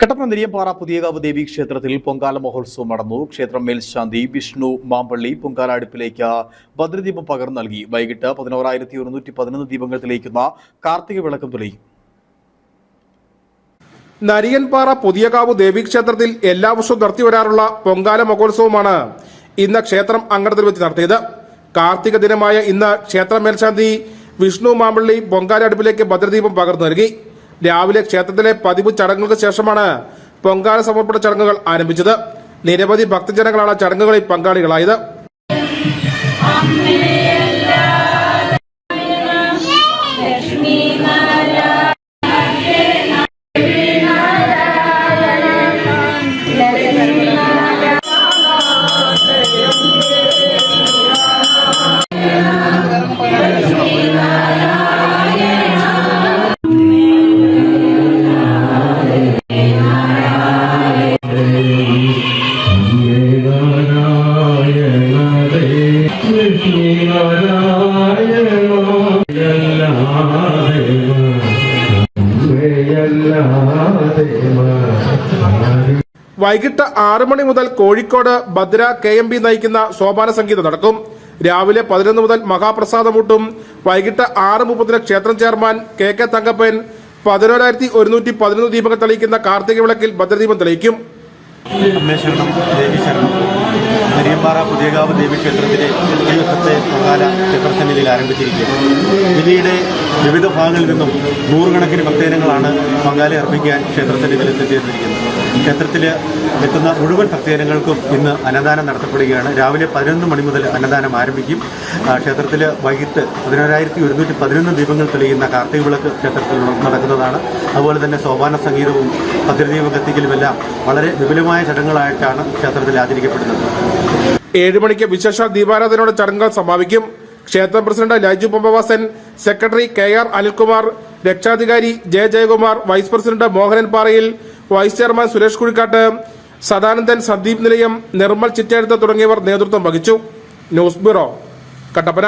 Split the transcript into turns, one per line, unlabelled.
കട്ടപ്പന പാറ പുതിയകാവ് ദേവി ക്ഷേത്രത്തിൽ പൊങ്കാല മഹോത്സവം നടന്നു. ക്ഷേത്രം മേൽശാന്തി വിഷ്ണു മാമ്പള്ളി പൊങ്കാല അടുപ്പിലേക്ക് ഭദ്രദീപം പകർന്നു നൽകി. വൈകിട്ട് പതിനോറായിരത്തി ഒരുന്നൂറ്റി പതിനൊന്ന് ദീപങ്ങൾ തെളിയിക്കുന്ന കാർത്തിക വിളക്കം തെളിയും.
നരിയൻപാറ പുതിയകാവ് ദേവീക്ഷേത്രത്തിൽ എല്ലാ വർഷവും നടത്തിവരാറുള്ള പൊങ്കാല മഹോത്സവമാണ് ഇന്ന് ക്ഷേത്രം അങ്കണത്തിൽ വെച്ച് നടത്തിയത്. കാർത്തിക ദിനമായ ഇന്ന് ക്ഷേത്ര മേൽശാന്തി വിഷ്ണു മാമ്പള്ളി പൊങ്കാല അടുപ്പിലേക്ക് ഭദ്രദീപം പകർന്നു നൽകി. രാവിലെ ക്ഷേത്രത്തിലെ പതിവ് ചടങ്ങുകൾക്ക് ശേഷമാണ് പൊങ്കാല സമർപ്പണ ചടങ്ങുകൾ ആരംഭിച്ചത്. നിരവധി ഭക്തജനങ്ങളാണ് ചടങ്ങുകളിൽ പങ്കാളികളായത്. വൈകിട്ട് ആറു മണി മുതൽ Kozhikode Bhadra K M B നയിക്കുന്ന സോപാന സംഗീതം നടക്കും. രാവിലെ പതിനൊന്ന് മുതൽ മഹാപ്രസാദമൂട്ടും വൈകിട്ട് ആറ് മുപ്പതിന് ക്ഷേത്രം ചെയർമാൻ കെ കെ തങ്കപ്പൻ പതിനോരായിരത്തി ഒരുന്നൂറ്റി പതിനൊന്ന് ദീപങ്ങൾ തെളിയിക്കുന്ന കാർത്തിക വിളക്കിൽ ഭദ്രദീപം തെളിയിക്കും.
നെരിയമ്പാറ പുതിയകാവ് ദേവീക്ഷേത്രത്തിലെ ഈ വർഷത്തെ പൊങ്കാല ക്ഷേത്രസന്നിധിയിൽ ആരംഭിച്ചിരിക്കുകയാണ്. വിവിധ ഭാഗങ്ങളിൽ നിന്നും നൂറുകണക്കിന് ഭക്തജനങ്ങളാണ് പങ്കാളി അർപ്പിക്കാൻ ക്ഷേത്രസന്നിധിയിൽ എത്തിച്ചേർന്നിരിക്കുന്നത്. ക്ഷേത്രത്തിൽ എത്തുന്ന മുഴുവൻ ഭക്തജനങ്ങൾക്കും ഇന്ന് അന്നദാനം നടത്തപ്പെടുകയാണ്. രാവിലെ പതിനൊന്ന് മണി മുതൽ അന്നദാനം ആരംഭിക്കും. ക്ഷേത്രത്തിൽ വൈകിട്ട് പതിനോരായിരത്തി ഒരുന്നൂറ്റി പതിനൊന്ന് ദീപങ്ങൾ തെളിയുന്ന കാർത്തിക വിളക്ക് ക്ഷേത്രത്തിൽ നടക്കുന്നതാണ്. അതുപോലെ തന്നെ സോപാന സംഗീതവും ഭദ്രദീപ കത്തിക്കലുമെല്ലാം വളരെ വിപുലമായ ചടങ്ങുകളായിട്ടാണ് ക്ഷേത്രത്തിൽ ആചരിക്കപ്പെടുന്നത്.
ഏഴ് മണിക്ക് വിശേഷ ദീപാരാധനയുടെ ചടങ്ങുകൾ സമാപിക്കും. ക്ഷേത്രം president Laiju Pampavasan secretary K R Anilkumar രക്ഷാധികാരി J Jayakumar vice president Mohanan Parayil vice chairman Suresh Kuzhikkattu Sadanandan Sandeep Nilayam Nirmal Chittazhuth തുടങ്ങിയവർ നേതൃത്വം വഹിച്ചു. News bureau Kattappana.